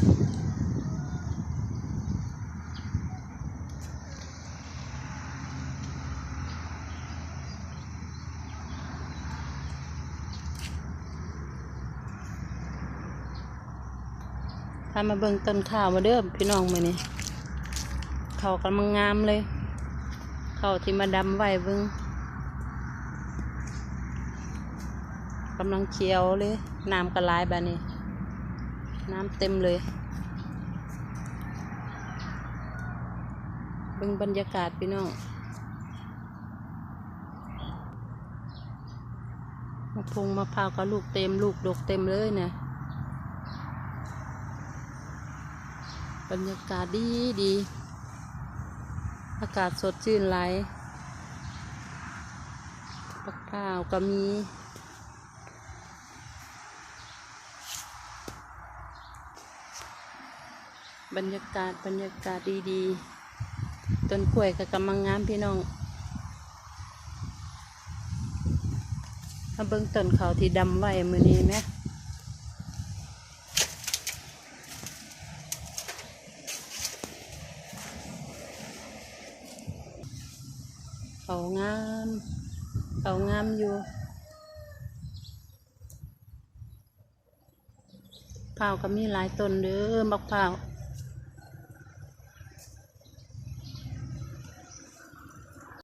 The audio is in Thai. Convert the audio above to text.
พามาเบิ่งต้นข้าวมาเด้อพี่น้องมื้อนี้ข้าวกำลังงามเลยข้าวที่มาดำไว้เบิ่งกำลังเขียวเลยน้ำกระลายบานี้ น้ำเต็มเลยเบิ่งบรรยากาศพี่น้องมะพงมะพร้าวก็ลูกเต็มลูกดกเต็มเลยเนี่ยบรรยากาศดีดี อากาศสดชื่นไหลปักข้าวก็มี บรรยากาศบรรยากาศดีๆ ต้นกล้วยก็กำลังงามพี่น้องมาเบิ่งต้นเขาที่ดำไว้มือนี้ไหมเขางามเขางามอยู่พร้าวก็มีหลายต้นเด้อมะพร้าว